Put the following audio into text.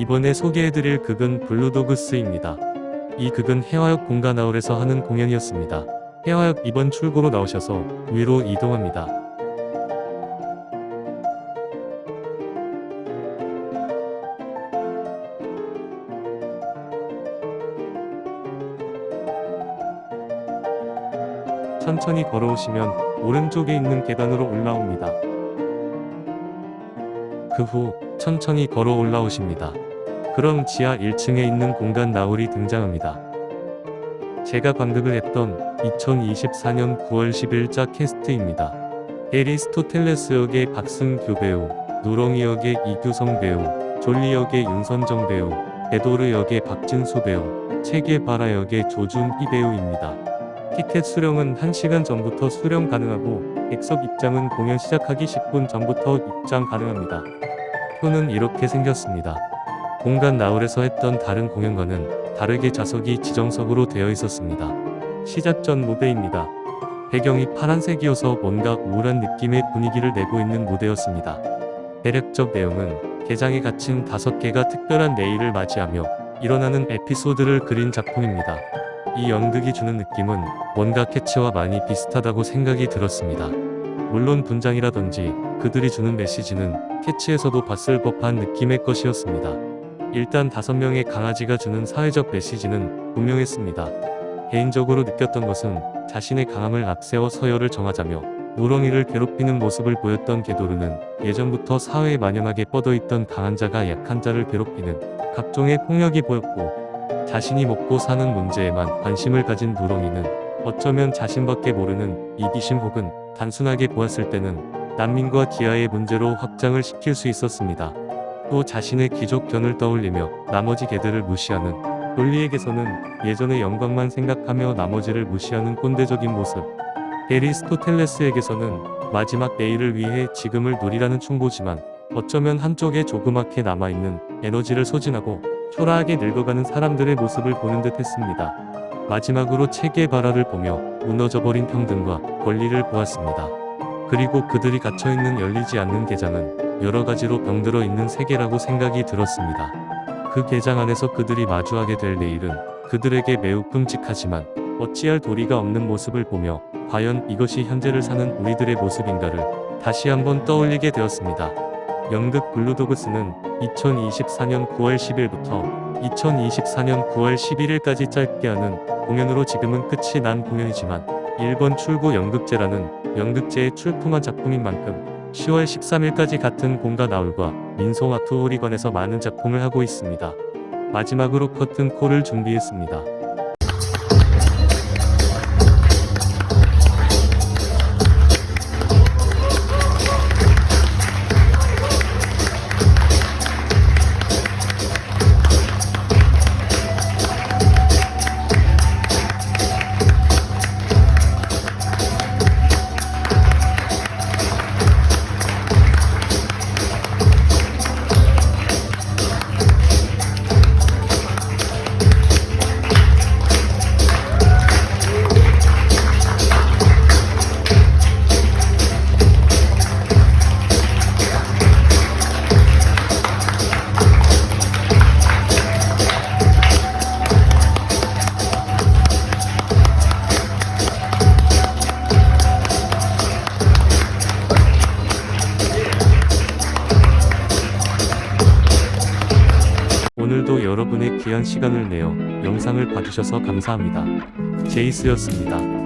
이번에 소개해드릴 극은 블루도그스입니다. 이 극은 해화역 공간아울에서 하는 공연이었습니다. 해화역 2번 출구로 나오셔서 위로 이동합니다. 천천히 걸어오시면 오른쪽에 있는 계단으로 올라옵니다. 그 후 천천히 걸어 올라오십니다. 그럼 지하 1층에 있는 공간 나울이 등장합니다. 제가 관극을 했던 2024년 9월 10일자 캐스트입니다. 에리스토텔레스 역의 박승규 배우, 누렁이 역의 이규성 배우, 졸리 역의 윤선정 배우, 에도르 역의 박진수 배우, 체게바라 역의 조준희 배우입니다. 티켓 수령은 1시간 전부터 수령 가능하고 객석 입장은 공연 시작하기 10분 전부터 입장 가능합니다. 표는 이렇게 생겼습니다. 공간 나울에서 했던 다른 공연과는 다르게 좌석이 지정석으로 되어 있었습니다. 시작 전 무대입니다. 배경이 파란색이어서 뭔가 우울한 느낌의 분위기를 내고 있는 무대였습니다. 대략적 내용은 개장에 갇힌 다섯 개가 특별한 내일을 맞이하며 일어나는 에피소드를 그린 작품입니다. 이 연극이 주는 느낌은 뭔가 캐치와 많이 비슷하다고 생각이 들었습니다. 물론 분장이라든지 그들이 주는 메시지는 캐치에서도 봤을 법한 느낌의 것이었습니다. 일단 다섯 명의 강아지가 주는 사회적 메시지는 분명했습니다. 개인적으로 느꼈던 것은 자신의 강함을 앞세워 서열을 정하자며 누렁이를 괴롭히는 모습을 보였던 게도르는 예전부터 사회에 만연하게 뻗어있던 강한 자가 약한 자를 괴롭히는 각종의 폭력이 보였고 자신이 먹고 사는 문제에만 관심을 가진 누렁이는 어쩌면 자신밖에 모르는 이기심 혹은 단순하게 보았을 때는 난민과 기아의 문제로 확장을 시킬 수 있었습니다. 또 자신의 귀족견을 떠올리며 나머지 개들을 무시하는 논리에게서는 예전의 영광만 생각하며 나머지를 무시하는 꼰대적인 모습. 에리스토텔레스에게서는 마지막 내일을 위해 지금을 누리라는 충고지만 어쩌면 한쪽에 조그맣게 남아있는 에너지를 소진하고 초라하게 늙어가는 사람들의 모습을 보는 듯 했습니다. 마지막으로 체계바라를 보며 무너져버린 평등과 권리를 보았습니다. 그리고 그들이 갇혀있는 열리지 않는 계장은 여러 가지로 병들어 있는 세계라고 생각이 들었습니다. 그 계장 안에서 그들이 마주하게 될 내일은 그들에게 매우 끔찍하지만 어찌할 도리가 없는 모습을 보며 과연 이것이 현재를 사는 우리들의 모습인가를 다시 한번 떠올리게 되었습니다. 연극 블루도그스는 2024년 9월 10일부터 2024년 9월 11일까지 짧게 하는 공연으로 지금은 끝이 난 공연이지만 1번 출구 연극제라는 연극제에 출품한 작품인 만큼 10월 13일까지 같은 공간 아울과 민속아트호리관에서 많은 작품을 하고 있습니다. 마지막으로 커튼 콜을 준비했습니다. 오늘도 여러분의 귀한 시간을 내어 영상을 봐주셔서 감사합니다. 제이스였습니다.